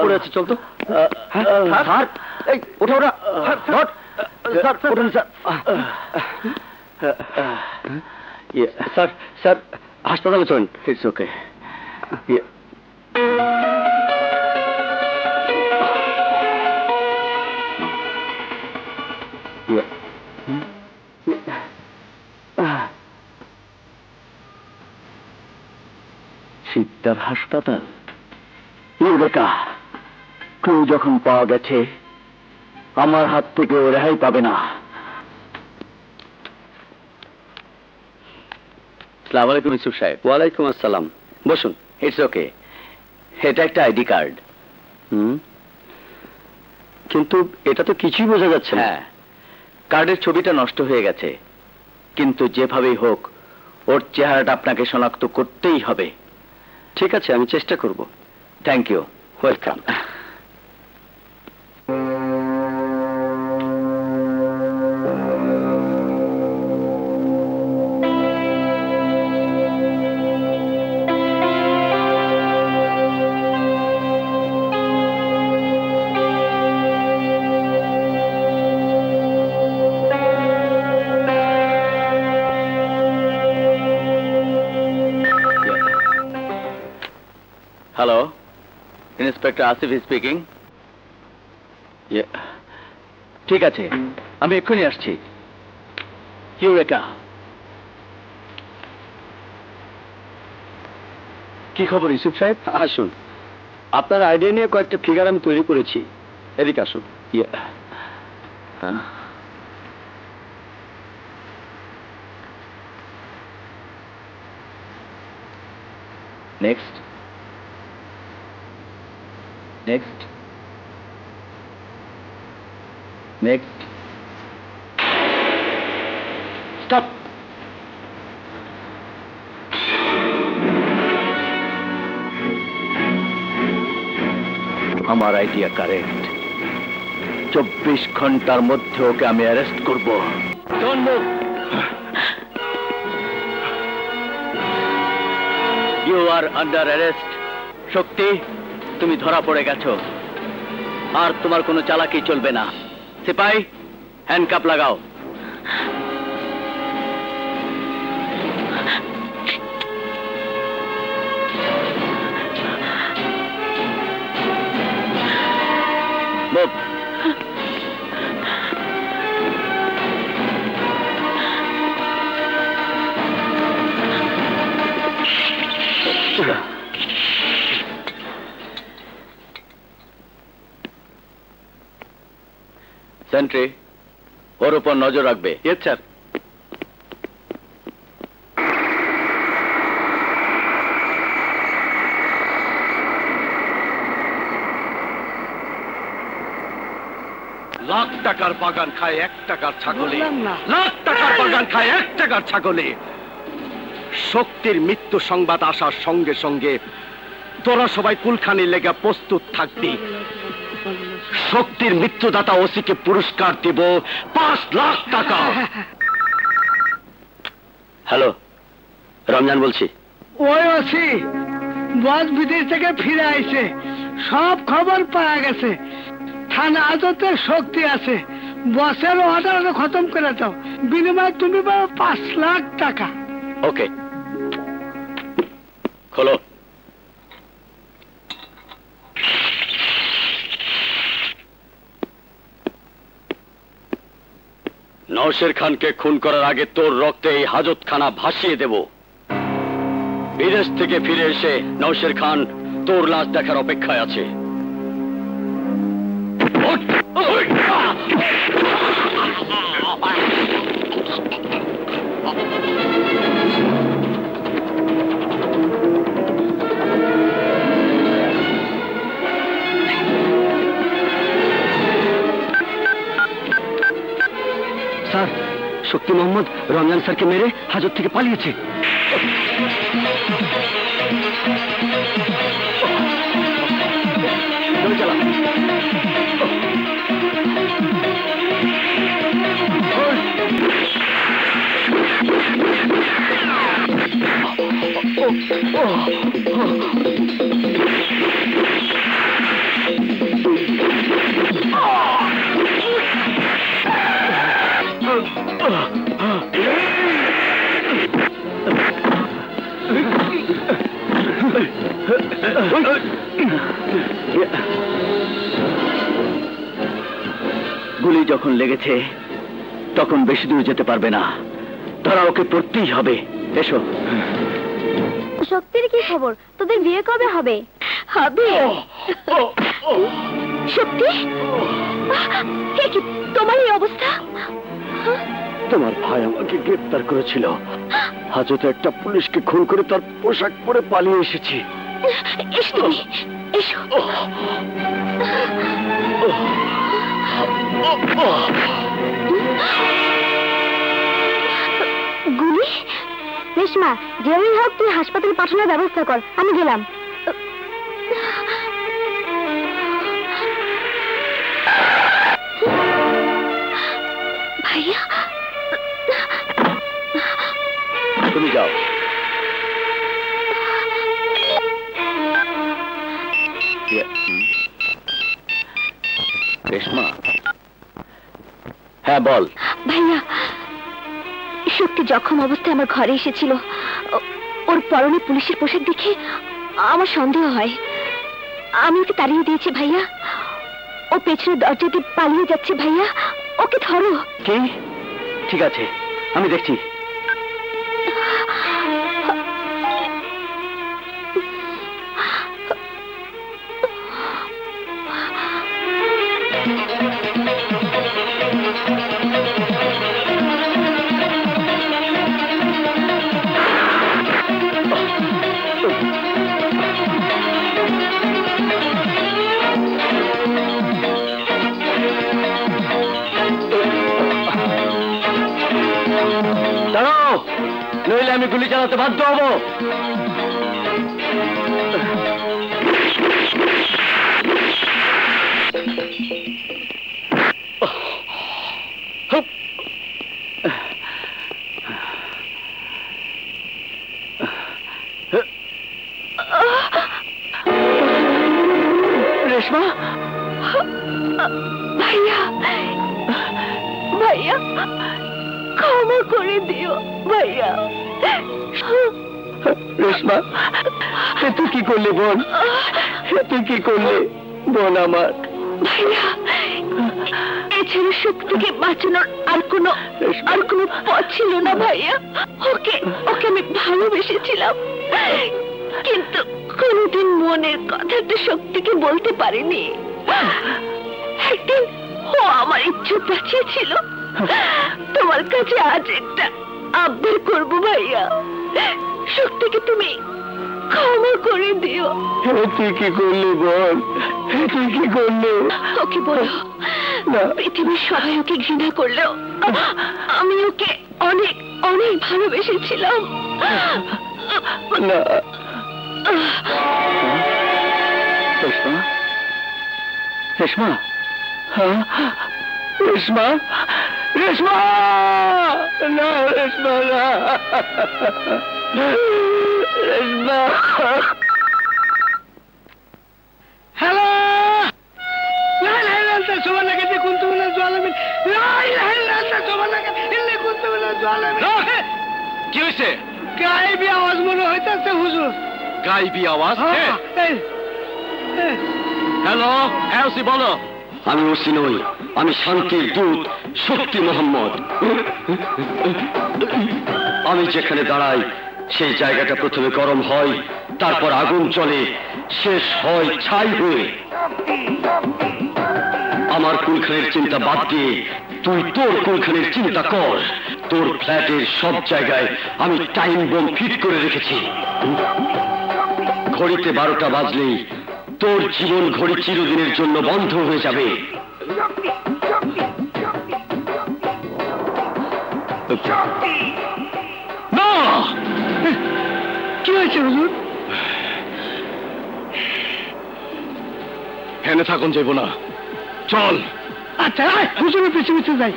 পড়ে আছে চল তো হ্যাঁ, স্যার এই ওঠা ওঠা ধর। স্যার ওঠুন স্যার ইয়ে, স্যার স্যার হাসপাতালে চলেন ইটস ওকে শিকদার হাসপাতাল ইউরেকা ক্লু যখন পাওয়া গেছে আমার হাত থেকে ও রেহাই পাবে না। সালাম আলাইকুম ইসুফ সাহেব। ওয়ালাইকুম আসসালাম। বসুন ইটস ওকে। এটা একটা আইডি কার্ড। হুম? কিন্তু এটা তো কিছুই বোঝা যাচ্ছে না। হ্যাঁ কার্ডের ছবিটা নষ্ট হয়ে গেছে। কিন্তু যেভাবেই হোক ওর চেহারাটা আপনাকে শনাক্ত করতেই হবে। ঠিক আছে আমি চেষ্টা করব। Thank you welcome inspector Asif speaking ঠিক আছে আমি এক্ষুনি আসছি। ইউরেকা কি খবর ইউসুফ সাহেব? আসুন। আপনার আইডিয়া নিয়ে কয়েকটা ফিগার আমি তৈরি করেছি। এদিকে আসুন। Next Next. Next. Stop. আমার আইডিয়া কারেক্ট চব্বিশ ঘণ্টার মধ্যে ওকে আমি অ্যারেস্ট করব you are under arrest Shakti তুমি ধরা পড়ে গেছো। আর তোমার কোনো চালাকি চলবে না। সিপাই হ্যান্ডকাপ লাগাও। Move. ওর উপর নজর রাখবে। ইয়েস স্যার লাখ টাকার বাগান খায় এক টাকার ছাগলে। লাখ টাকার বাগান খায় এক টাকার ছাগলে। শক্তির মৃত্যু সংবাদ আসার সঙ্গে সঙ্গে তোরা সবাই কুলখানি লেগে প্রস্তুত থাকবি। শক্তির মৃত্যুদাতা ওসিকে পুরস্কার দিব পাঁচ লাখ টাকা। হ্যালো রমজান বলছি। ওই ওসি বস বিদেশ থেকে ফিরে আইছে। সব খবর পাওয়া গেছে। থানা আদতের শক্তি আছে। বসের অর্ডার খতম করে দাও। বিনিময়ে তুমি পাবো পাঁচ লাখ টাকা। ওকে। খোলো। নওশের খানকে খুন করার আগে তোর রক্তে এই হাজতখানা ভাসিয়ে দেব। বিদেশ থেকে ফিরে এসে নওশের খান তোর লাশ দেখার অপেক্ষায় আছে। শক্তি মোহাম্মদ রমজান স্যারকে মেরে হাজত থেকে পালিয়েছে গাড়ি চালা। গুলি যখন লেগেছে তখন বেশি দূর যেতে পারবে না। ধরা ওকে পড়তেই হবে। এসো। শক্তির কি খবর? তোদের বিয়ে কবে হবে? হবে। কি তোমার এই অবস্থা? তোমার ভাই আমাকে গ্রেপ্তার করেছিল। হাজতে একটা পুলিশকে খুন করে তার পোশাক পরে পালিয়ে এসেছি। এসো তুমি এসো। গুলি? রেশমা যেভাবেই হোক তুই হাসপাতালে পাঠানোর ব্যবস্থা কর আমি গেলাম। ভাইয়া? তুমি যাও। রেশমা। হ্যাঁ বল। ভাইয়া সত্যি জখম অবস্থায় আমার ঘরে এসেছিল। ওর পরনে পুলিশের পোশাক দেখে আমার সন্দেহ হয়। আমি ওকে তাড়িয়ে দিয়েছি ভাইয়া। ও পেছনে দরজা দিয়ে পালিয়ে যাচ্ছে ভাইয়া। ওকে ধরো। কি? ঠিক আছে আমি দেখছি। দাঁড়াও নইলে আমি গুলি চালাতে বাধ্য হব। রেশমা? ভাইয়া ভাইয়া ক্ষমা করে দিও ভাইয়া। রেশমা তুই কি করলি বোন? তুই কি করলি বোন আমার? এছাড়া শক্তিকে বাঁচানোর আর কোনো আর কোনো পথ ছিল না ভাইয়া। ওকে ওকে আমি ভালোবেসেছিলাম। কিন্তু কোনোদিন মনের কথাটা শক্তিকে বলতে পারিনি। একদিন ও আমার ইচ্ছে বাঁচিয়েছিল। তোমার কাছে আজ একটা আবদার করব ভাইয়া। শক্তিকে তুমি ক্ষমা করে দিও। তুই কি করলি তুই কি করলি? ওকে বলো পৃথিবীর সবাই ওকে ঘৃণা করলেও আমি ওকে অনেক অনেক ভালোবেসেছিলাম। না। রেশমা? রেশমা? হ্যাঁ? রেশমা? রেশমা না রেশমা না রেশমা হ্যালো সোমানাকে যে কুন্তু না জলামিন সোমানাকে কুন্তু না জলামিন কি হয়েছে? গায়েবি আওয়াজ মনে হইতেছে হুজুর। গায়েবি আওয়াজ? হ্যালো হ্যাঁ।, হ্যাঁ।, হ্যাঁ বলো। আমি ওসি নই। আমি শান্তির দূত শক্তি মোহাম্মদ। আমি যেখানে দাঁড়াই, সেই জায়গাটা প্রথমে গরম হয়, তারপর আগুন চলে, শেষ হয় ছাই হয়ে। আমার কুলখানের চিন্তা বাদ দিয়ে তুই তোর কুলখানের চিন্তা কর। তোর ফ্ল্যাটের সব জায়গায় আমি টাইম বোম ফিট করে রেখেছি। ঘড়িতে বারোটা বাজলেই তোর জীবন ঘড়ি চিরদিনের জন্য বন্ধ হয়ে যাবে। কি হয়েছে, হুজুর? হেনে থাকুন, যাইব না। চল। আচ্ছা হুজুরের পিছু পিছু যাই।